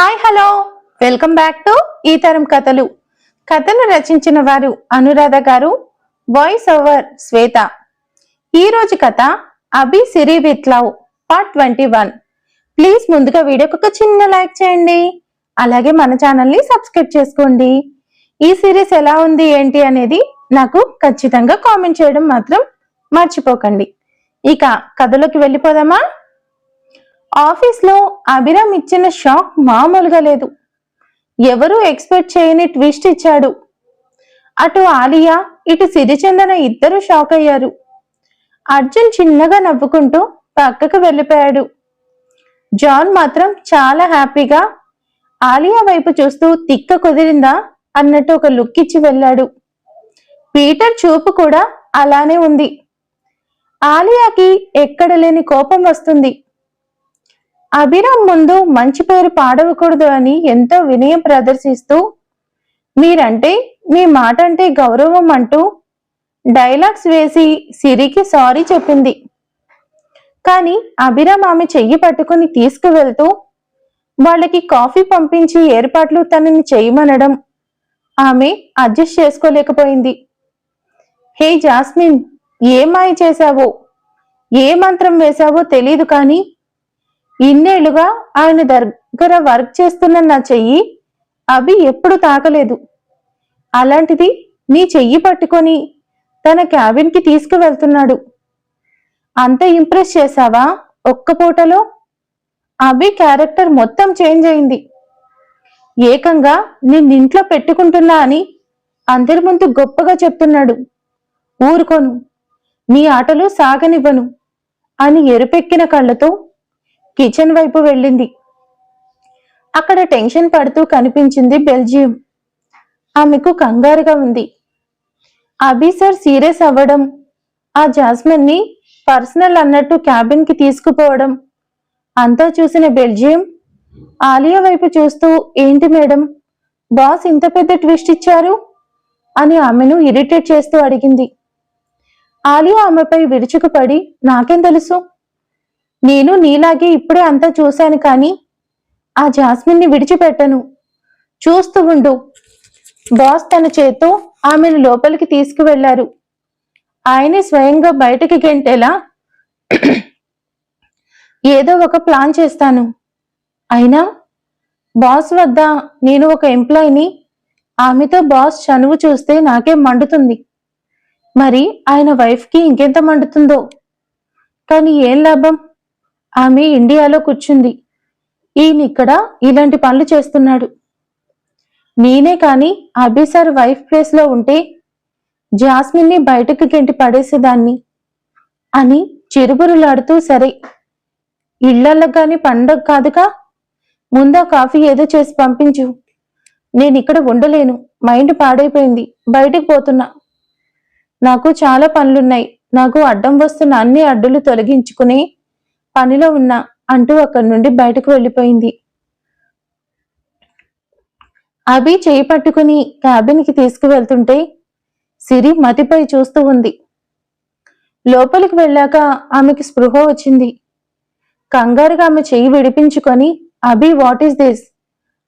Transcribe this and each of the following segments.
Hi hello. Welcome back to ఈ తరం కథలు. కథను రచించిన వారు అనురాధ గారు వాయిస్ ఓవర్ శ్వేత. ఈరోజు కథ Abhi Siri with love part twenty one please ముందుగా వీడియోకి ఒక చిన్న లైక్ చేయండి. అలాగే మన ఛానల్ని సబ్స్క్రైబ్ చేసుకోండి. ఈ సిరీస్ ఎలా ఉంది ఏంటి అనేది నాకు ఖచ్చితంగా కామెంట్ చేయడం మాత్రం మర్చిపోకండి. ఇక కథలోకి వెళ్ళిపోదామా? ఆఫీస్లో అభిరామ్ ఇచ్చిన షాక్ మామూలుగా లేదు. ఎవరూ ఎక్స్పెక్ట్ చేయని ట్విస్ట్ ఇచ్చాడు. అటు ఆలియా ఇటు సిరిచందన ఇద్దరు షాక్ అయ్యారు. అర్జున్ చిన్నగా నవ్వుకుంటూ పక్కకు వెళ్ళిపోయాడు. జాన్ మాత్రం చాలా హ్యాపీగా ఆలియా వైపు చూస్తూ తిక్క కుదిరిందా అన్నట్టు ఒక లుక్ ఇచ్చి వెళ్ళాడు. పీటర్ చూపు కూడా అలానే ఉంది. ఆలియాకి ఎక్కడ లేని కోపం వస్తుంది. అభిరామ్ ముందు మంచి పేరు పాడవకూడదు అని ఎంతో వినయం ప్రదర్శిస్తూ మీరంటే మీ మాట అంటే గౌరవం అంటూ డైలాగ్స్ వేసి సిరికి సారీ చెప్పింది. కానీ అభిరామ్ ఆమె చెయ్యి పట్టుకుని తీసుకువెళ్తూ వాళ్ళకి కాఫీ పంపించి ఏర్పాట్లు తనని చేయమనడం ఆమె అడ్జస్ట్ చేసుకోలేకపోయింది. హే జాస్మిన్ ఏ మాయ చేశావో? ఏ మంత్రం వేశావో తెలియదు కానీ ఇన్నేళ్ళుగా ఆయన దగ్గర వర్క్ చేస్తున్న నా చెయ్యి అభి ఎప్పుడు తాకలేదు. అలాంటిది నీ చెయ్యి పట్టుకొని తన క్యాబిన్కి తీసుకువెళ్తున్నాడు. అంత ఇంప్రెస్ చేశావా? ఒక్క పూటలో? అభి క్యారెక్టర్ మొత్తం చేంజ్ అయింది. ఏకంగా నిన్నింట్లో పెట్టుకుంటున్నా అని అందరి ముందు గొప్పగా చెప్తున్నాడు. ఊరుకోను నీ ఆటలు సాగనివ్వను అని ఎరుపెక్కిన కళ్ళతో కిచెన్ వైపు వెళ్ళింది. అక్కడ టెన్షన్ పడుతూ కనిపించింది బెల్జియం. ఆమెకు కంగారుగా ఉంది. అభి సార్ సీరియస్ అవ్వడం ఆ జాస్మిన్ని పర్సనల్ అన్నట్టు క్యాబిన్కి తీసుకుపోవడం అంతా చూసిన బెల్జియం ఆలియా వైపు చూస్తూ ఏంటి మేడం బాస్ ఇంత పెద్ద ట్విస్ట్ ఇచ్చారు? అని ఆమెను ఇరిటేట్ చేస్తూ అడిగింది. ఆలియా ఆమెపై విరుచుకుపడి నాకేం తెలుసు? నేను నీలాగే ఇప్పుడే అంతా చూశాను కానీ ఆ జాస్మిన్ని విడిచిపెట్టను. చూస్తూ ఉండు. బాస్ తన చేత్తో ఆమెను లోపలికి తీసుకువెళ్ళారు. ఆయనే స్వయంగా బయటకి గెంటేలా ఏదో ఒక ప్లాన్ చేస్తాను. అయినా బాస్ వద్ద నేను ఒక ఎంప్లాయీని ఆమెతో బాస్ చనువు చూస్తే నాకే మండుతుంది. మరి ఆయన వైఫ్కి ఇంకెంత మండుతుందో? కానీ ఏం లాభం? ఆమె ఇండియాలో కూర్చుంది. ఈయన ఇక్కడ ఇలాంటి పనులు చేస్తున్నాడు. నేనే కాని అభిసార్ వైఫ్ ప్లేస్లో ఉంటే జాస్మిన్ని బయటకు గెంటి పడేసేదాన్ని అని చిరుబురులాడుతూ సరే ఇళ్ళల్లో కాని పండగ కాదుగా? ముందా కాఫీ ఏదో చేసి పంపించు. నేను ఇక్కడ ఉండలేను. మైండ్ పాడైపోయింది. బయటకు పోతున్నా. నాకు చాలా పనులున్నాయి. నాకు అడ్డం వస్తున్న అన్ని అడ్డులు తొలగించుకుని పనిలో ఉన్నా అంటూ అక్కడి నుండి బయటకు వెళ్ళిపోయింది. అభి చేయి పట్టుకుని క్యాబిన్కి తీసుకువెళ్తుంటే సిరి మతిపై చూస్తూ ఉంది. లోపలికి వెళ్ళాక ఆమెకి స్పృహ వచ్చింది. కంగారుగా ఆమె చెయ్యి విడిపించుకొని అభి వాట్ ఈస్ దిస్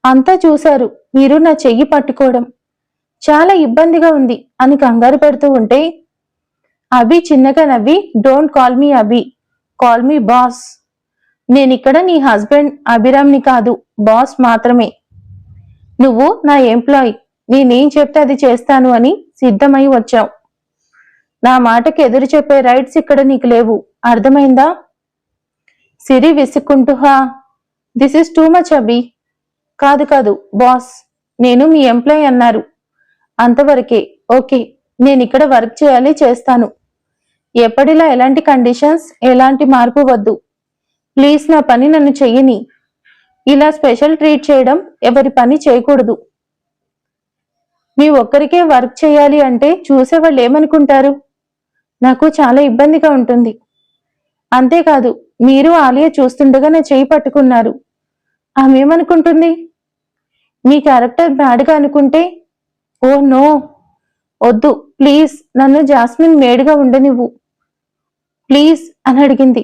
అంతా చూశారు. మీరు నా చెయ్యి పట్టుకోవడం. చాలా ఇబ్బందిగా ఉంది అని కంగారు పెడుతూ ఉంటే అభి చిన్నగా నవ్వి don't call me Abhi. Call me boss నేను ఇక్కడ నీ హస్బెండ్ అభిరామ్ని కాదు బాస్ మాత్రమే. నువ్వు నా ఎంప్లాయ్ నేనేం చెప్తే అది చేస్తాను అని సిద్ధమై వచ్చావు. నా మాటకి ఎదురు చెప్పే రైట్స్ ఇక్కడ నీకు లేవు. అర్థమైందా? Siri విసుక్కుంటుహా this is too much Abhi కాదు కాదు బాస్ నేను మీ ఎంప్లాయ్ అన్నారు. అంతవరకే ఓకే నేను ఇక్కడ వర్క్ చేయాలి చేస్తాను. ఎప్పటిలా ఎలాంటి కండిషన్స్ ఎలాంటి మార్పు వద్దు. ప్లీజ్ నా పని నన్ను చెయ్యని. ఇలా స్పెషల్ ట్రీట్ చేయడం ఎవరి పని చేయకూడదు. మీ ఒక్కరికే వర్క్ చేయాలి అంటే చూసేవాళ్ళు ఏమనుకుంటారు? నాకు చాలా ఇబ్బందిగా ఉంటుంది. అంతేకాదు మీరు ఆలియా చూస్తుండగా నా చేయి పట్టుకున్నారు. ఆమె ఏమనుకుంటుంది? మీ క్యారెక్టర్ బ్యాడ్గా అనుకుంటే ఓ నో. వద్దు. ప్లీజ్ నన్ను జాస్మిన్ మేడుగా ఉండనివ్వు. ప్లీజ్ అని అడిగింది.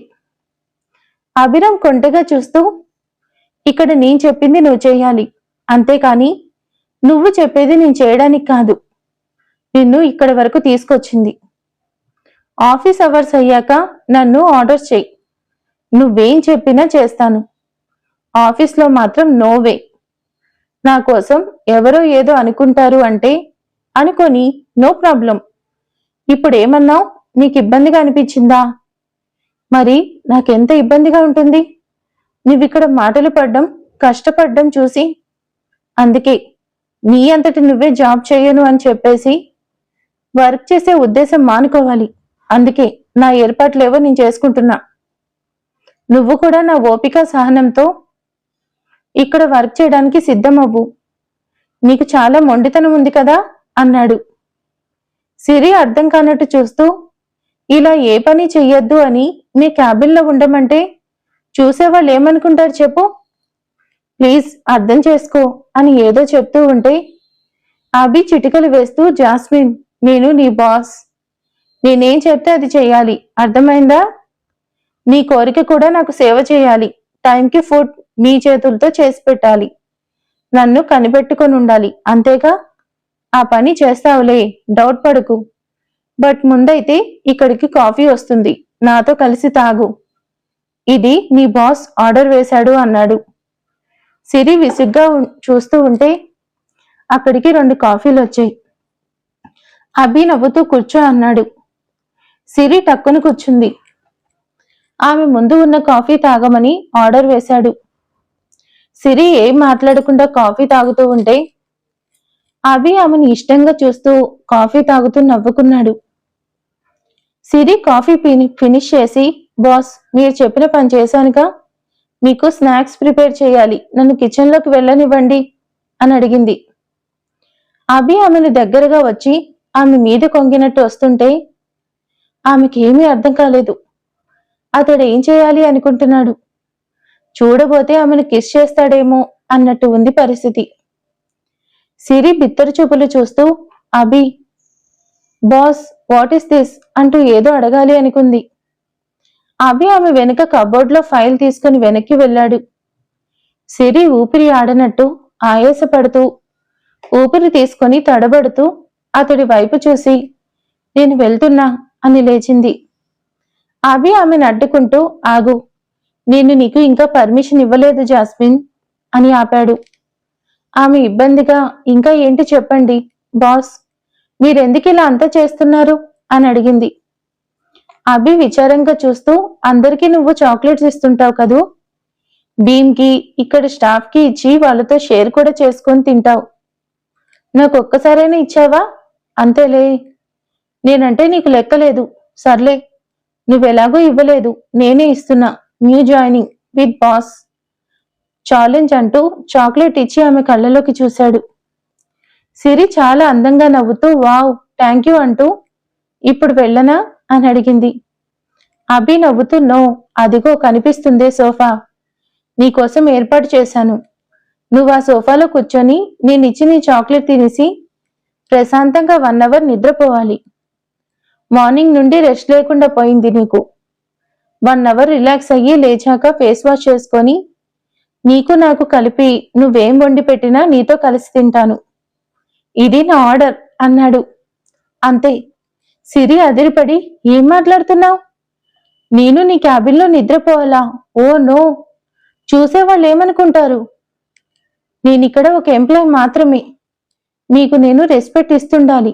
అభిరామ్ కొంటగా చూస్తూ ఇక్కడ నేను చెప్పింది నువ్వు చేయాలి. అంతేకాని నువ్వు చెప్పేది నేను చేయడానికి కాదు. నిన్ను ఇక్కడి వరకు తీసుకొచ్చింది. ఆఫీస్ అవర్స్ అయ్యాక నన్ను ఆర్డర్ చేయి. నువ్వేం చెప్పినా చేస్తాను. ఆఫీస్లో మాత్రం నోవే. నా కోసం ఎవరో ఏదో అనుకుంటారు అంటే అనుకొని నో ప్రాబ్లం. ఇప్పుడు ఏమన్నావు నీకు ఇబ్బందిగా అనిపించిందా? మరి నాకెంత ఇబ్బందిగా ఉంటుంది? నువ్విక్కడ మాటలు పడ్డం కష్టపడ్డం చూసి అందుకే నీ అంతటి నువ్వే జాబ్ చేయను అని చెప్పేసి వర్క్ చేసే ఉద్దేశం మానుకోవాలి. అందుకే నా ఏర్పాట్లేవో నేను చేసుకుంటున్నా. నువ్వు కూడా నా ఓపిక సహనంతో ఇక్కడ వర్క్ చేయడానికి సిద్ధమవ్వు. నీకు చాలా మొండితనం ఉంది కదా? అన్నాడు. సిరి అర్థం కానట్టు చూస్తూ ఇలా ఏ పని చెయ్యొద్దు అని మీ క్యాబిన్లో ఉండమంటే చూసేవాళ్ళు ఏమనుకుంటారు చెప్పు? ప్లీజ్ అర్థం చేసుకో అని ఏదో చెప్తూ ఉంటే అభి చిటికలు వేస్తూ జాస్మిన్ నేను నీ బాస్. నేనేం చెప్తే అది చేయాలి అర్థమైందా? నీ కోరిక కూడా నాకు సేవ చేయాలి. టైంకి ఫుడ్ మీ చేతులతో చేసి పెట్టాలి. నన్ను కనిపెట్టుకొని ఉండాలి. అంతేగా? ఆ పని చేస్తావులే. డౌట్ పడుకు. బట్ ముందైతే ఇక్కడికి కాఫీ వస్తుంది. నాతో కలిసి తాగు. ఇది నీ బాస్ ఆర్డర్ వేశాడు అన్నాడు. సిరి విసుగ్గా ఉం- చూస్తూ ఉంటే అక్కడికి రెండు కాఫీలు వచ్చాయి. అభి నవ్వుతూ కూర్చో అన్నాడు. సిరి టక్కున కూర్చుంది. ఆమె ముందు ఉన్న కాఫీ తాగమని ఆర్డర్ వేశాడు. సిరి ఏం మాట్లాడకుండా కాఫీ తాగుతూ ఉంటే అభి ఆమెను ఇష్టంగా చూస్తూ కాఫీ తాగుతూ నవ్వుకున్నాడు. సిరి కాఫీ పిని- ఫినిష్ చేసి బాస్ మీరు చెప్పిన పని చేశానుగా. మీకు స్నాక్స్ ప్రిపేర్ చేయాలి. నన్ను కిచెన్లోకి వెళ్ళనివ్వండి అని అడిగింది. అభి ఆమెను దగ్గరగా వచ్చి ఆమె మీద కొంగినట్టు వస్తుంటే ఆమెకేమీ అర్థం కాలేదు. అతడు ఏం చేయాలి అనుకుంటున్నాడు? చూడబోతే ఆమెను కిస్ చేస్తాడేమో అన్నట్టు ఉంది పరిస్థితి. సిరి బిత్తరు చూపులు చూస్తూ Abhi boss what is this అంటూ ఏదో అడగాలి అనుకుంది. అవి ఆమె వెనుక కబోర్డ్లో ఫైల్ తీసుకుని వెనక్కి వెళ్ళాడు. సిరి ఊపిరి ఆడనట్టు ఆయాసపడుతూ ఊపిరి తీసుకొని తడబడుతూ అతడి వైపు చూసి నేను వెళ్తున్నా అని లేచింది. అభి ఆమెను అడ్డుకుంటూ ఆగు నేను నీకు ఇంకా పర్మిషన్ ఇవ్వలేదు జాస్మిన్ అని ఆపాడు. ఆమె ఇబ్బందిగా ఇంకా ఏంటి చెప్పండి బాస్ మీరెందుకు ఇలా అంతా చేస్తున్నారు? అని అడిగింది. అభి విచారంగా చూస్తూ అందరికీ నువ్వు చాక్లెట్స్ ఇస్తుంటావు కదూ? భీమ్కి ఇక్కడ స్టాఫ్కి ఇచ్చి వాళ్ళతో షేర్ కూడా చేసుకొని తింటావు. నాకు ఒక్కసారైనా ఇచ్చావా? అంతేలే. నేనంటే నీకు లెక్కలేదు సర్లే. నువ్వెలాగో ఇవ్వలేదు. నేనే ఇస్తున్నా. New joining with boss. Challenge అంటూ చాక్లెట్ ఇచ్చి ఆమె కళ్ళలోకి చూశాడు. సిరి చాలా అందంగా నవ్వుతూ వావ్ థ్యాంక్ యూ అంటూ ఇప్పుడు వెళ్ళనా? అని అడిగింది. అభి నవ్వుతూ నో అదిగో కనిపిస్తుందే సోఫా. నీకోసం ఏర్పాటు చేశాను. నువ్వు ఆ సోఫాలో కూర్చొని నేను నీ చాక్లెట్ తినేసి ప్రశాంతంగా వన్ అవర్ నిద్రపోవాలి. మార్నింగ్ నుండి రెస్ట్ లేకుండా పోయింది నీకు. వన్ అవర్ రిలాక్స్ అయ్యి లేచాక ఫేస్ వాష్ చేసుకొని నీకు నాకు కలిపి నువ్వేం వండి పెట్టినా నీతో కలిసి తింటాను. ఇది నా ఆర్డర్ అన్నాడు. అంతే. సిరి అదిరిపడి ఏం మాట్లాడుతున్నావు? నేను నీ క్యాబిన్లో నిద్రపోవాలా? Oh no. చూసేవాళ్ళు ఏమనుకుంటారు నేనిక్కడ ఒక ఎంప్లాయ్ మాత్రమే. మీకు నేను రెస్పెక్ట్ ఇస్తుండాలి.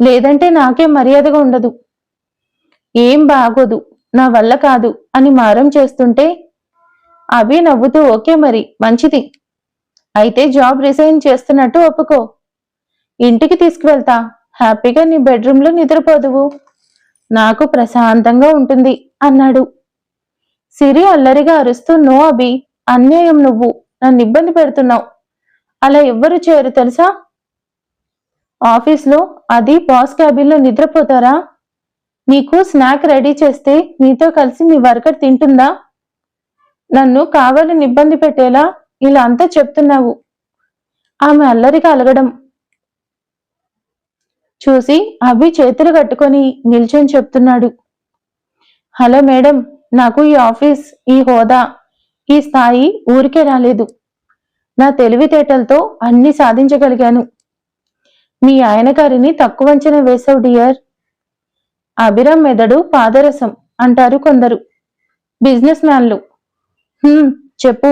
లేదంటే నాకే మర్యాదగా ఉండదు. ఏం బాగోదు నా వల్ల కాదు అని మారం చేస్తుంటే అభి నవ్వుతూ ఓకే మరి మంచిది. అయితే జాబ్ రిజైన్ చేస్తున్నట్టు ఒప్పుకో. ఇంటికి తీసుకువెళ్తా. హ్యాపీగా నీ బెడ్రూమ్లో నిద్రపోదువు. నాకు ప్రశాంతంగా ఉంటుంది అన్నాడు. సిరి అల్లరిగా అరుస్తూ నో అభి అన్యాయం నువ్వు. నన్ను ఇబ్బంది పెడుతున్నావు. అలా ఎవ్వరు చేయరు తెలుసా? ఆఫీస్లో అది బాస్ క్యాబిన్లో నిద్రపోతారా? నీకు స్నాక్ రెడీ చేస్తే నీతో కలిసి నీ వర్కర్ తింటుందా? నన్ను కావాలని ఇబ్బంది పెట్టేలా ఇలా అంతా చెప్తున్నావు. ఆమె అల్లరిగా అలగడం చూసి అభి చేతులు కట్టుకొని నిల్చొని చెప్తున్నాడు. హలో మేడం నాకు ఈ ఆఫీస్ ఈ హోదా ఈ స్థాయి ఊరికే రాలేదు. నా తెలివితేటలతో అన్ని సాధించగలిగాను. మీ ఆయన గారిని తక్కువ అంచనా వేశావు డియర్. అభిరామ్ మెదడు పాదరసం అంటారు కొందరు. బిజినెస్ మ్యాన్లు. చెప్పు.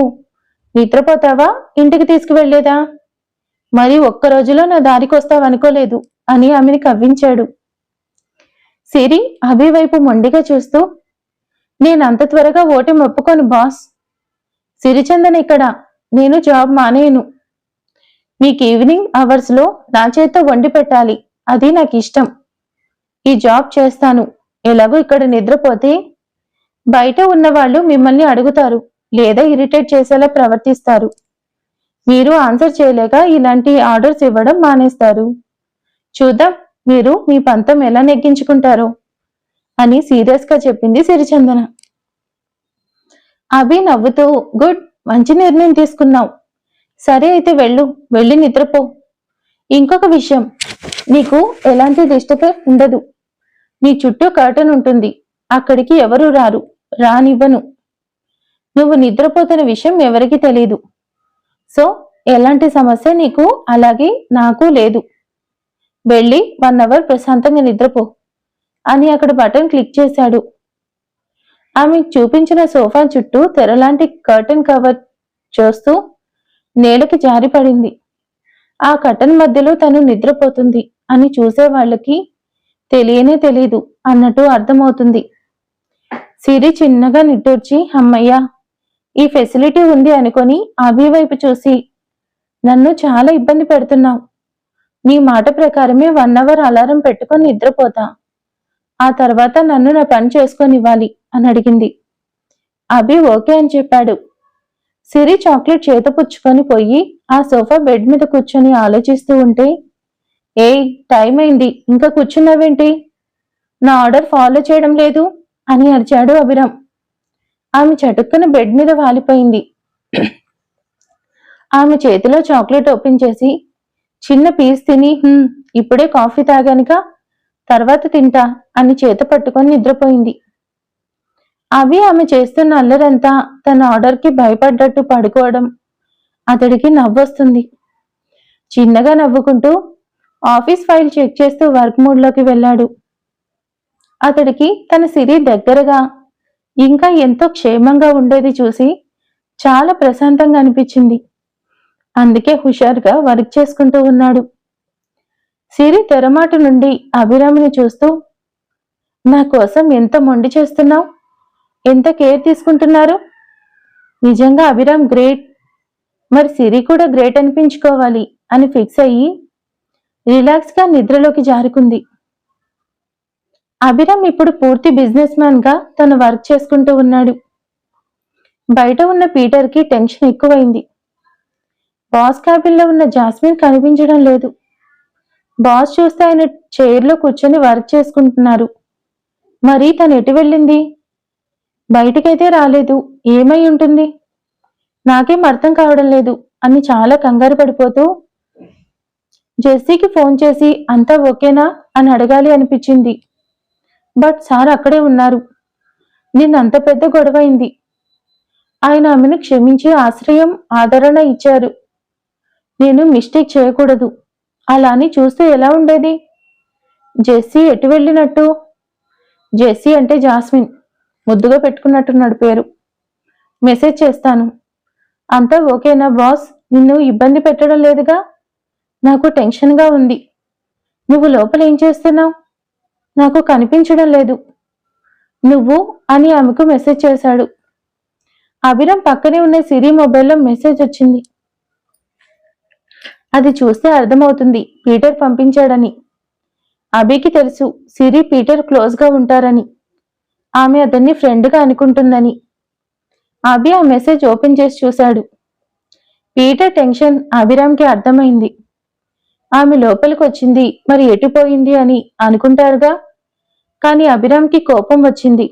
నిద్రపోతావా? ఇంటికి తీసుకువెళ్ళేదా? మరి ఒక్క రోజులో నా దారికి వస్తావనుకోలేదు అని ఆమెని కవ్వించాడు. సిరి అభి వైపు మొండిగా చూస్తూ నేను అంత త్వరగా ఓటమి ఒప్పుకోను బాస్. సిరిచందన్ ఇక్కడ నేను జాబ్ మానేయను మీకు ఈవినింగ్ అవర్స్లో నా చేత వండి పెట్టాలి అది నాకు ఇష్టం ఈ జాబ్ చేస్తాను. ఎలాగో ఇక్కడ నిద్రపోతే బయట ఉన్నవాళ్ళు మిమ్మల్ని అడుగుతారు లేదా ఇరిటేట్ చేసేలా ప్రవర్తిస్తారు. మీరు ఆన్సర్ చేయలేక ఇలాంటి ఆర్డర్స్ ఇవ్వడం మానేస్తారు. చూద్దాం మీరు మీ పంతం ఎలా నెగ్గించుకుంటారు అని సీరియస్గా చెప్పింది సిరిచందన. అభి నవ్వుతూ గుడ్ మంచి నిర్ణయం తీసుకున్నావు. సరే అయితే వెళ్ళు వెళ్ళి నిద్రపో. ఇంకొక విషయం నీకు ఎలాంటి డిస్టర్బెన్స్ ఉండదు. నీ చుట్టూ కర్టన్ ఉంటుంది. అక్కడికి ఎవరు రారు రానివ్వను. నువ్వు నిద్రపోతున్న విషయం ఎవరికీ తెలియదు సో ఎలాంటి సమస్య నీకు అలాగే నాకు లేదు. వెళ్ళి వన్ అవర్ ప్రశాంతంగా నిద్రపో అని అక్కడ బటన్ క్లిక్ చేశాడు. ఆమె చూపించిన సోఫా చుట్టూ తెరలాంటి కర్టన్ కవర్ చూస్తూ నేలకి జారిపడింది ఆ కర్టన్ మధ్యలో తను నిద్రపోతుంది అని చూసే వాళ్ళకి తెలియనే తెలీదు అన్నట్టు అర్థమవుతుంది. సిరి చిన్నగా నిట్టూర్చి అమ్మయ్యా ఈ ఫెసిలిటీ ఉంది అనుకొని అభి వైపు చూసి నన్ను చాలా ఇబ్బంది పెడుతున్నావు. నీ మాట ప్రకారమే వన్ అవర్ అలారం పెట్టుకొని నిద్రపోతా. ఆ తర్వాత నన్ను నా పని చేసుకొని ఇవ్వాలి అని అడిగింది. అభి ఓకే అని చెప్పాడు. సిరి చాక్లెట్ చేత పుచ్చుకొని పోయి ఆ సోఫా బెడ్ మీద కూర్చొని ఆలోచిస్తూ ఉంటే ఏయ్ టైం అయింది ఇంకా కూర్చున్నావేంటి? నా ఆర్డర్ ఫాలో చేయడం లేదు అని అరిచాడు అభిరామ్. ఆమె చటుక్కున బెడ్ మీద వాలిపోయింది. ఆమె చేతిలో చాక్లెట్ ఓపెన్ చేసి చిన్న పీస్ తిని ఇప్పుడే కాఫీ తాగానుక తర్వాత తింటా అని చేత పట్టుకొని నిద్రపోయింది. అవి ఆమె చేస్తున్న అల్లరంతా తన ఆర్డర్కి భయపడ్డట్టు పడుకోవడం అతడికి నవ్వొస్తుంది. చిన్నగా నవ్వుకుంటూ ఆఫీస్ ఫైల్ చెక్ చేస్తూ వర్క్ మూడ్లోకి వెళ్ళాడు. అతడికి తన సిరి దగ్గరగా ఇంకా ఎంతో క్షేమంగా ఉండేది చూసి చాలా ప్రశాంతంగా అనిపించింది. అందుకే హుషారుగా వర్క్ చేసుకుంటూ ఉన్నాడు. సిరి తెరమాట నుండి అభిరామిని చూస్తూ నా కోసం ఎంత మొండి చేస్తున్నావు? ఎంత కేర్ తీసుకుంటున్నారు? నిజంగా అభిరామ్ గ్రేట్. మరి సిరి కూడా గ్రేట్ అనిపించుకోవాలి అని ఫిక్స్ అయ్యి రిలాక్స్గా నిద్రలోకి జారుకుంది. అభిరామ్ ఇప్పుడు పూర్తి బిజినెస్ మ్యాన్గా తను వర్క్ చేసుకుంటూ ఉన్నాడు. బయట ఉన్న పీటర్కి టెన్షన్ ఎక్కువైంది. బాస్ క్యాబిన్లో ఉన్న జాస్మిన్ కనిపించడం లేదు. బాస్ చూస్తే ఆయన చైర్లో కూర్చొని వర్క్ చేసుకుంటున్నారు. మరి తను ఎటు వెళ్ళింది? బయటికైతే రాలేదు. ఏమై ఉంటుంది? నాకేం అర్థం కావడం లేదు. అని చాలా కంగారు పడిపోతూ జెస్సీకి ఫోన్ చేసి అంతా ఓకేనా? అని అడగాలి అనిపించింది. బట్ సార్ అక్కడే ఉన్నారు. నిన్న అంత పెద్ద గొడవైంది ఆయన ఆమెను క్షమించి ఆశ్రయం ఆదరణ ఇచ్చారు. నేను మిస్టేక్ చేయకూడదు. అలా అని చూస్తే ఎలా ఉండేది? జెస్సీ ఎటు వెళ్ళినట్టు? జెస్సీ అంటే జాస్మిన్. ముద్దుగా పెట్టుకున్నట్టున్నాడు పేరు. మెసేజ్ చేస్తాను. అంతా ఓకేనా బాస్? నిన్ను ఇబ్బంది పెట్టడం లేదుగా? నాకు టెన్షన్గా ఉంది. నువ్వు లోపల ఏం చేస్తున్నావు? నాకు కనిపించడం లేదు. నువ్వు అని ఆమెకు మెసేజ్ చేశాడు. అభిరామ్ పక్కనే ఉన్న సిరి మొబైల్లో మెసేజ్ వచ్చింది. అది చూస్తే అర్థమవుతుంది పీటర్ పంపించాడని. అభికి తెలుసు సిరి పీటర్ క్లోజ్గా ఉంటారని. ఆమె అతన్ని ఫ్రెండ్గా అనుకుంటుందని. అభి ఆ మెసేజ్ ఓపెన్ చేసి చూశాడు. పీటర్ టెన్షన్ అభిరామ్కి అర్థమైంది. ఆమె లోపలికి వచ్చింది మరి ఎటుపోయింది అని అనుకుంటారుగా? కానీ అభిరామ్కి కోపం వచ్చింది.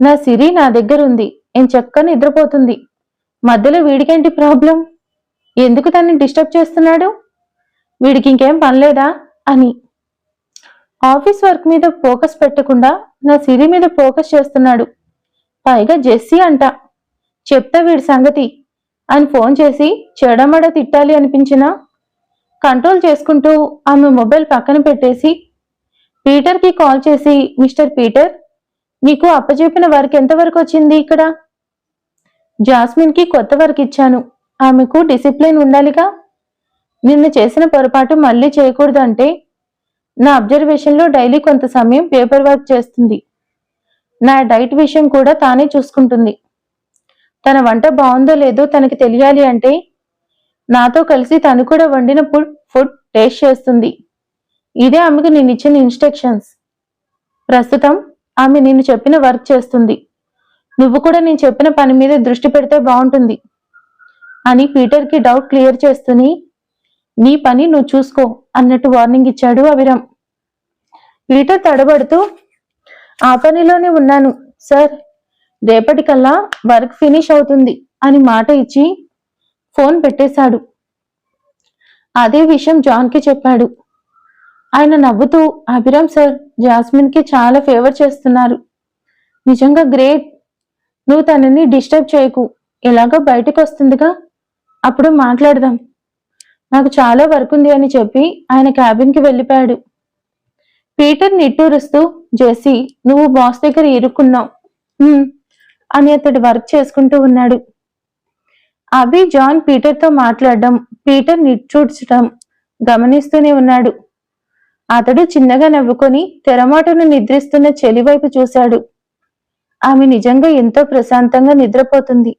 నా సిరి నా దగ్గర ఉంది ఏం చక్కగా నిద్రపోతుంది. మధ్యలో వీడికేంటి ప్రాబ్లం? ఎందుకు తనని డిస్టర్బ్ చేస్తున్నాడు? వీడికి ఇంకేం పనిలేదా అని. ఆఫీస్ వర్క్ మీద ఫోకస్ పెట్టకుండా నా సిరి మీద ఫోకస్ చేస్తున్నాడు. పైగా జెస్సీ అంట. చెప్తా వీడి సంగతి. అని ఫోన్ చేసి చెడమడ తిట్టాలి అనిపించినా కంట్రోల్ చేసుకుంటూ ఆమె మొబైల్ పక్కన పెట్టేసి పీటర్కి కాల్ చేసి మిస్టర్ పీటర్ మీకు అప్పచెప్పిన వర్క్ ఎంతవరకు వచ్చింది ఇక్కడ? జాస్మిన్కి కొత్త వర్క్ ఇచ్చాను. ఆమెకు డిసిప్లిన్ ఉండాలిగా? నిన్న చేసిన పొరపాటు మళ్ళీ చేయకూడదంటే నా అబ్జర్వేషన్లో డైలీ కొంత సమయం పేపర్ వర్క్ చేస్తుంది. నా డైట్ విషయం కూడా తానే చూసుకుంటుంది. తన వంట బాగుందో లేదో తనకి తెలియాలి అంటే నాతో కలిసి తను కూడా వండిన ఫుడ్ ఫుడ్ టేస్ట్ చేస్తుంది. ఇదే ఆమెకు నేను ఇచ్చిన ఇన్స్ట్రక్షన్స్. ప్రస్తుతం ఆమె నేను చెప్పిన వర్క్ చేస్తుంది. నువ్వు కూడా నేను చెప్పిన పని మీద దృష్టి పెడితే బాగుంటుంది. అని పీటర్కి డౌట్ క్లియర్ చేస్తూనే నీ పని నువ్వు చూసుకో అన్నట్టు వార్నింగ్ ఇచ్చాడు అవిరామ్. పీటర్ తడబడుతూ ఆ పనిలోనే ఉన్నాను సార్. రేపటికల్లా వర్క్ ఫినిష్ అవుతుంది అని మాట ఇచ్చి ఫోన్ పెట్టేశాడు. అదే విషయం జాన్కి చెప్పాడు. ఆయన నవ్వుతూ అభిరామ్ సార్ జాస్మిన్కి చాలా ఫేవర్ చేస్తున్నారు. నిజంగా గ్రేట్. నువ్వు తనని డిస్టర్బ్ చేయకు. ఇలాగో బయటకు వస్తుందిగా అప్పుడు మాట్లాడదాం. నాకు చాలా వర్క్ ఉంది అని చెప్పి ఆయన క్యాబిన్కి వెళ్ళిపోయాడు. పీటర్ నిట్టూరుస్తూ జేసి నువ్వు బాస్ దగ్గర ఇరుక్కున్నావు. అని అతడు వర్క్ చేసుకుంటూ ఉన్నాడు. అభి జాన్ పీటర్తో మాట్లాడడం పీటర్ నిట్టూడ్చడం గమనిస్తూనే ఉన్నాడు. అతడు చిన్నగా నవ్వుకొని తెరమాటను నిద్రిస్తున్న చెలివైపు చూశాడు. ఆమె నిజంగా ఎంతో ప్రశాంతంగా నిద్రపోతుంది.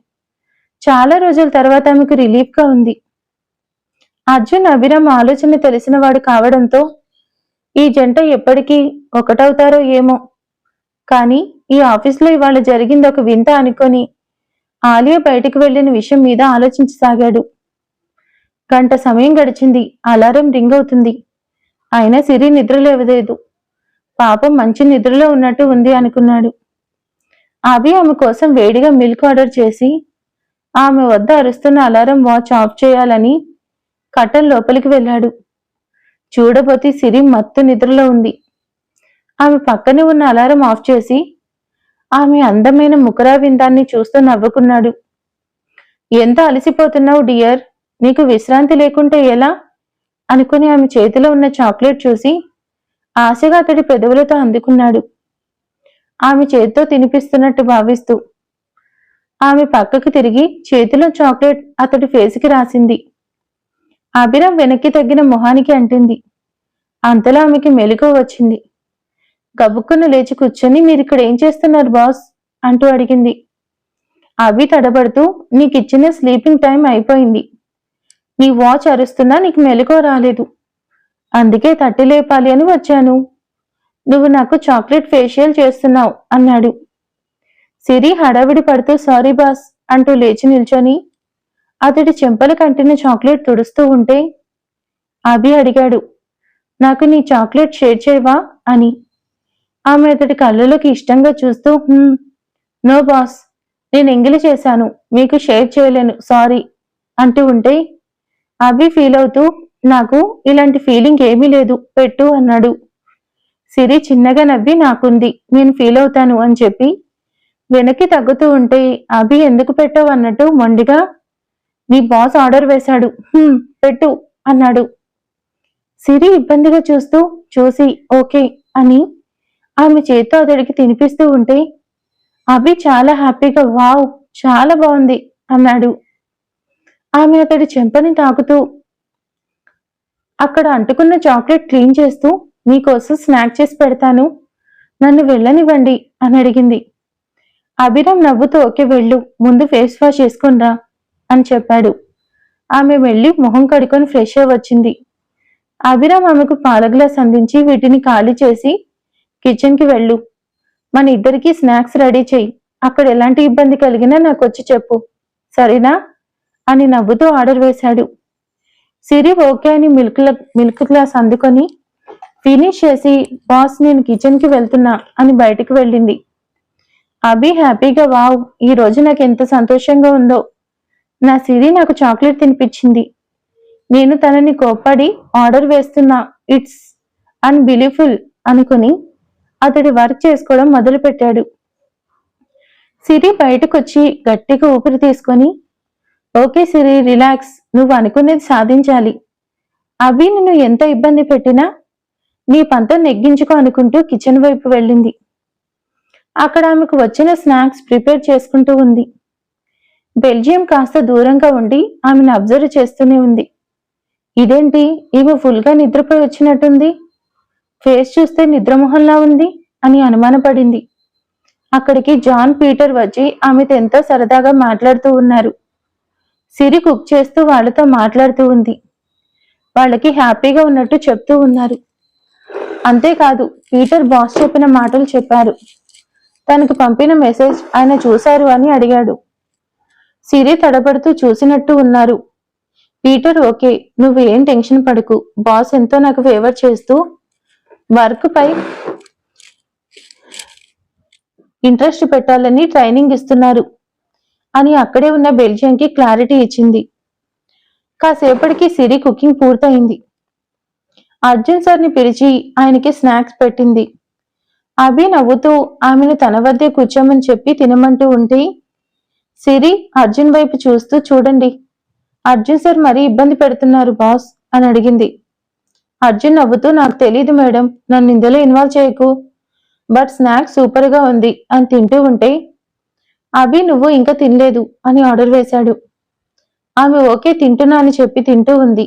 చాలా రోజుల తర్వాత ఆమెకు రిలీఫ్గా ఉంది. అర్జున్ అభిరామ్ ఆలోచన తెలిసినవాడు కావడంతో ఈ జంట ఎప్పటికీ ఒకటవుతారో ఏమో. కానీ ఈ ఆఫీస్లో ఇవాళ జరిగింది ఒక వింత అనుకొని ఆలియా బయటికి వెళ్ళిన విషయం మీద ఆలోచించసాగాడు. గంట సమయం గడిచింది. అలారం రింగ్ అవుతుంది. అయినా సిరి నిద్ర లేవలేదు. పాపం మంచి నిద్రలో ఉన్నట్టు ఉంది అనుకున్నాడు. అభి ఆమె కోసం వేడిగా మిల్క్ ఆర్డర్ చేసి ఆమె వద్ద అరుస్తున్న అలారం వాచ్ ఆఫ్ చేయాలని కటన్ లోపలికి వెళ్ళాడు. చూడబోతే సిరి మత్తు నిద్రలో ఉంది. ఆమె పక్కనే ఉన్న అలారం ఆఫ్ చేసి ఆమె అందమైన ముఖరావిందాన్ని చూస్తూ నవ్వుకున్నాడు. ఎంత అలసిపోతున్నావు డియర్? నీకు విశ్రాంతి లేకుంటే ఎలా? అనుకుని ఆమె చేతిలో ఉన్న చాక్లెట్ చూసి ఆశగా అతడి పెదవులతో అందుకున్నాడు. ఆమె చేతితో తినిపిస్తున్నట్టు భావిస్తూ ఆమె పక్కకు తిరిగి చేతిలో చాక్లెట్ అతడి ఫేసుకి రాసింది. అభిరామ్ వెనక్కి తగ్గిన మొహానికి అంటింది. అంతలో ఆమెకి మెలుగు వచ్చింది. గబుక్కున లేచి కూర్చొని మీరు ఇక్కడ ఏం చేస్తున్నారు బాస్? అంటూ అడిగింది. అభి తడబడుతూ నీకు ఇచ్చిన స్లీపింగ్ టైం అయిపోయింది. నీ వాచ్ అరుస్తున్నా నీకు మెలకువ రాలేదు. అందుకే తట్టి లేపాలి అని వచ్చాను. నువ్వు నాకు చాక్లెట్ ఫేషియల్ చేస్తున్నావు అన్నాడు. సిరి హడావిడి పడుతూ సారీ బాస్ అంటూ లేచి నిల్చొని అతడి చెంపలు కంటిన చాక్లెట్ తుడుస్తూ ఉంటే అభి అడిగాడు నాకు నీ చాక్లెట్ షేర్ చేయవా? అని. ఆమె అతడి కళ్ళలోకి ఇష్టంగా చూస్తూ నో బాస్ నేను ఎంగిలి చేశాను మీకు షేర్ చేయలేను సారీ అంటూ ఉంటే అభి ఫీల్ అవుతూ నాకు ఇలాంటి ఫీలింగ్ ఏమీ లేదు పెట్టు అన్నాడు. సిరి చిన్నగా నవ్వి నాకుంది నేను ఫీల్ అవుతాను అని చెప్పి వెనక్కి తగ్గుతూ ఉంటే అభి ఎందుకు పెట్టావు? అన్నట్టు మొండిగా నీ బాస్ ఆర్డర్ వేశాడు. పెట్టు అన్నాడు. సిరి ఇబ్బందిగా చూస్తూ చూసి ఓకే అని ఆమె చేత్తో అతడికి తినిపిస్తూ ఉంటే అభి చాలా హ్యాపీగా వావ్ చాలా బాగుంది అన్నాడు. ఆమె అతడి చెంపని తాకుతూ అక్కడ అంటుకున్న చాక్లెట్ క్లీన్ చేస్తూ మీకోసం స్నాక్ చేసి పెడతాను. నన్ను వెళ్ళనివ్వండి అని అడిగింది. అభిరామ్ నవ్వుతూ ఓకే వెళ్ళు ముందు ఫేస్ వాష్ చేసుకునిరా అని చెప్పాడు. ఆమె వెళ్ళి మొహం కడుకొని ఫ్రెష్ వచ్చింది. అభిరామ్ ఆమెకు పాల గ్లాస్ అందించి వీటిని ఖాళీ చేసి కిచెన్కి వెళ్ళు. మన ఇద్దరికి స్నాక్స్ రెడీ చేయి. అక్కడ ఎలాంటి ఇబ్బంది కలిగినా నాకు వచ్చి చెప్పు. సరేనా? అని నవ్వుతూ ఆర్డర్ వేశాడు. సిరి ఓకే అని మిల్క్ ల- మిల్క్ గ్లాస్ అందుకొని ఫినిష్ చేసి బాస్ నేను కిచెన్కి వెళ్తున్నా అని బయటికి వెళ్ళింది. అభి హ్యాపీగా వావ్ ఈ రోజు నాకు ఎంత సంతోషంగా ఉందో. నా సిరి నాకు చాక్లెట్ తినిపించింది. నేను తనని కోప్పడి ఆర్డర్ వేస్తున్నా. ఇట్స్ అన్బిలీఫుల్ అనుకుని అతడి వర్క్ చేసుకోవడం మొదలుపెట్టాడు. సిరి బయటకొచ్చి గట్టిగా ఊపిరి తీసుకొని ఓకే సిరి రిలాక్స్ నువ్వు అనుకునేది సాధించాలి. అభి నిన్ను ఎంత ఇబ్బంది పెట్టినా నీ పంతం నెగ్గించుకో అనుకుంటూ కిచెన్ వైపు వెళ్ళింది. అక్కడ ఆమెకు వచ్చిన స్నాక్స్ ప్రిపేర్ చేసుకుంటూ ఉంది. బెల్జియం కాస్త దూరంగా ఉండి ఆమెను అబ్జర్వ్ చేస్తూనే ఉంది. ఇదేంటి? ఈమె ఫుల్గా నిద్రపోయి వచ్చినట్టుంది. ఫేస్ చూస్తే నిద్రమోహంలా ఉంది అని అనుమానపడింది. అక్కడికి జాన్ పీటర్ వచ్చి ఆమెతో ఎంతో సరదాగా మాట్లాడుతూ ఉన్నారు. సిరి కుక్ చేస్తూ వాళ్ళతో మాట్లాడుతూ ఉంది. వాళ్ళకి హ్యాపీగా ఉన్నట్టు చెప్తూ ఉన్నారు. అంతేకాదు పీటర్ బాస్ చెప్పిన మాటలు చెప్పారు. తనకు పంపిన మెసేజ్ ఆయన చూశారు అని అడిగాడు. సిరి తడబడుతూ చూసినట్టు ఉన్నారు. పీటర్ ఓకే నువ్వు ఏం టెన్షన్ పడకు. బాస్ ఎంతో నాకు ఫేవర్ చేస్తూ వర్క్ పై ఇంట్రెస్ట్ పెట్టాలని ట్రైనింగ్ ఇస్తున్నారు అని అక్కడే ఉన్న బెల్జియంకి క్లారిటీ ఇచ్చింది. కాసేపటికి సిరి కుకింగ్ పూర్తయింది. అర్జున్ సార్ని పిలిచి ఆయనకి స్నాక్స్ పెట్టింది. అభి నవ్వుతూ ఆమెను తన వద్దే కూర్చోమని చెప్పి తినమంటూ ఉంటే సిరి అర్జున్ వైపు చూస్తూ చూడండి. అర్జున్ సార్ మరీ ఇబ్బంది పెడుతున్నారు బాస్ అని అడిగింది. అర్జున్ నవ్వుతూ నాకు తెలియదు మేడం నన్ను ఇందులో ఇన్వాల్వ్ చేయకు. బట్ స్నాక్స్ సూపర్గా ఉంది అని తింటూ ఉంటే అభి నువ్వు ఇంకా తినలేదు అని ఆర్డర్ వేశాడు. ఆమె ఓకే తింటున్నా అని చెప్పి తింటూ ఉంది.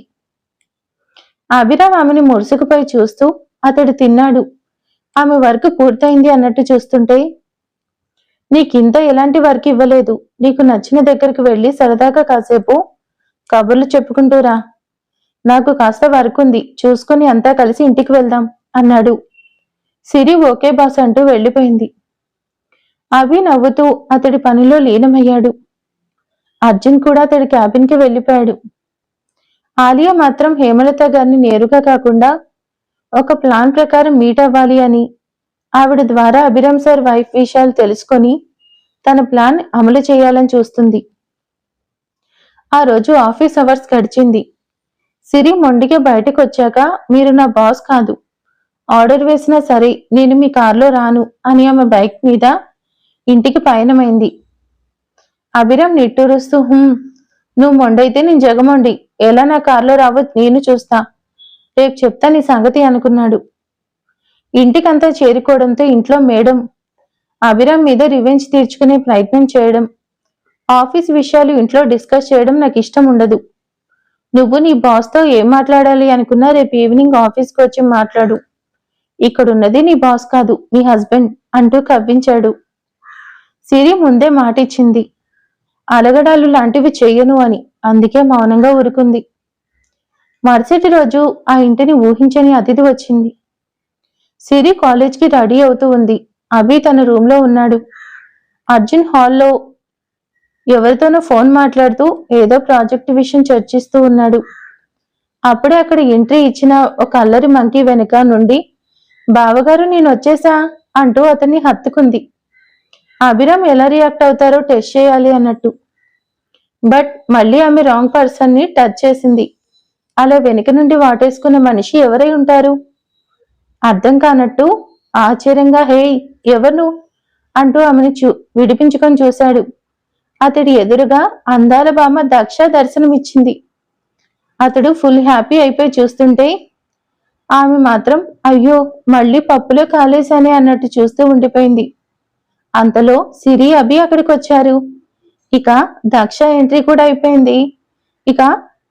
అభిరామ్ ఆమెని మురుసుకుపై చూస్తూ అతడు తిన్నాడు. ఆమె వర్క్ పూర్తయింది అన్నట్టు చూస్తుంటే నీకింత ఎలాంటి వర్క్ ఇవ్వలేదు. నీకు నచ్చిన దగ్గరికి వెళ్ళి సరదాగా కాసేపు కబుర్లు చెప్పుకుంటూరా నాకు కాస్త వర్క్ ఉంది. చూసుకుని అంతా కలిసి ఇంటికి వెళ్దాం అన్నాడు. సిరి ఓకే బాస్ అంటూ వెళ్ళిపోయింది. అవి నవ్వుతూ అతడి పనిలో లీనమయ్యాడు. అర్జున్ కూడా అతడి క్యాబిన్కి వెళ్ళిపోయాడు. ఆలియా మాత్రం హేమలత గారిని నేరుగా కాకుండా ఒక ప్లాన్ ప్రకారం మీట్ అవ్వాలి అని. ఆవిడ ద్వారా అభిరామ్ సార్ వైఫ్ విషయాలు తెలుసుకొని తన ప్లాన్ అమలు చేయాలని చూస్తుంది. ఆ రోజు ఆఫీస్ అవర్స్ గడిచింది. సిరి మొండిగా బయటకు వచ్చాక మీరు నా బాస్ కాదు. ఆర్డర్ వేసినా సరే నేను మీ కారులో రాను అని ఆమె బైక్ మీద ఇంటికి పయనమైంది. అభిరామ్ నిట్టూరుస్తూ హుం నువ్వు మొండైతే నేను జగమొండి. ఎలా నా కారులో రావద్దు నేను చూస్తా. రేపు చెప్తా నీ సంగతి అనుకున్నాడు. ఇంటికంతా చేరుకోవడంతో ఇంట్లో మేడం అభిరామ్ మీద రివెంజ్ తీర్చుకునే ప్రయత్నం చేయడం ఆఫీస్ విషయాలు ఇంట్లో డిస్కస్ చేయడం నాకు ఇష్టం ఉండదు. నువ్వు నీ బాస్తో ఏం మాట్లాడాలి అనుకున్నా రేపు ఈవినింగ్ ఆఫీస్కి వచ్చి మాట్లాడు. ఇక్కడున్నది నీ బాస్ కాదు నీ హస్బెండ్ అంటూ కవ్వించాడు. సిరి ముందే మాటిచ్చింది. అలగడాలు లాంటివి చెయ్యను అని అందుకే మౌనంగా ఉరుకుంది మరుసటి రోజు ఆ ఇంటిని ఊహించని అతిథి వచ్చింది. సిరి కాలేజ్కి రెడీ అవుతూ ఉంది. అభి తన రూమ్లో ఉన్నాడు. అర్జున్ హాల్లో ఎవరితోనో ఫోన్ మాట్లాడుతూ ఏదో ప్రాజెక్ట్ విషయం చర్చిస్తూ ఉన్నాడు. అప్పుడే అక్కడ ఎంట్రీ ఇచ్చిన ఒక అల్లరి మంకీ వెనుక నుండి బావగారు నేను వచ్చేసా? అంటూ అతన్ని హత్తుకుంది. అభిరామ్ ఎలా రియాక్ట్ అవుతారో టెస్ట్ చేయాలి అన్నట్టు. బట్ మళ్ళీ ఆమె రాంగ్ పర్సన్ని టచ్ చేసింది. అలా వెనుక నుండి వాటేసుకున్న మనిషి ఎవరై ఉంటారు? అర్థం కానట్టు ఆశ్చర్యంగా హే ఎవరు? అంటూ ఆమెను చూ విడిపించుకొని చూశాడు. అతడి ఎదురుగా అందాల బామ్మ దక్ష దర్శనమిచ్చింది. అతడు ఫుల్ హ్యాపీ అయిపోయి చూస్తుంటే ఆమె మాత్రం అయ్యో మళ్ళీ పప్పులో కాలేశానే అన్నట్టు చూస్తూ ఉండిపోయింది. అంతలో సిరి అభి అక్కడికి వచ్చారు ఇక దక్ష ఎంట్రీ కూడా అయిపోయింది. ఇక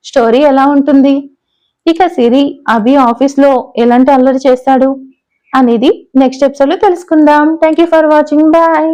స్టోరీ ఎలా ఉంటుంది? ఇక సిరి అభి ఆఫీస్లో ఎలాంటి అల్లరి చేస్తాడు? అనేది నెక్స్ట్ ఎపిసోడ్లో తెలుసుకుందాం. Thank you for watching bye